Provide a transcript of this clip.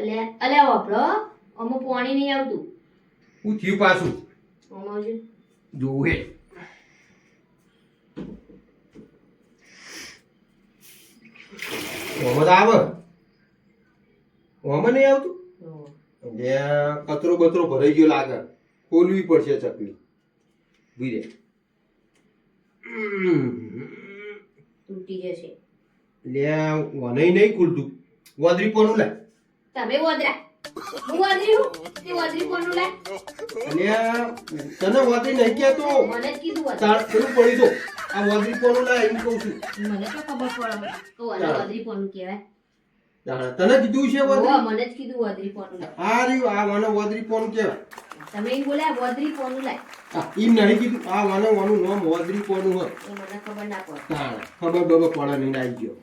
અલ્યા વાપરો અમુક પાણી નહીં આવતું. હું થયું પાછું? જોવે ઓમાં તો આવે. ઓમાં નહીં આવતું. એટલે કચરો બચરો ભરાઈ ગયો લાગે. ખોલવી પડશે ચકલી. ઊભી રે. તૂટી જશે. લે વનઈ નહીં ખુલતું. વાદરી પણ લે તમે વદરા. હું વદરી હું તે વદરી કોનું તને નહીં મને જ કીધું વદરી. તાર પડી દો. આ વાદરી કોનું લે એમ કહું છું. મને તો ખબર પડે. તો આ વાદરી વદરી કોનું કહેવાય? તને કીધું છે મને જ કીધું વાદરી કોનું આ રહ્યું. આ મને ગોદરી કોનું કહેવાય? તમે એમ બોલ્યા વાદરી કોનું લાય આ એમ નહીં કીધું. આ મને વાનું નામ વાદરી કોનું હોય. મને ખબર ના પડે. ખબર બબર પડે નહીં આવી ગયો.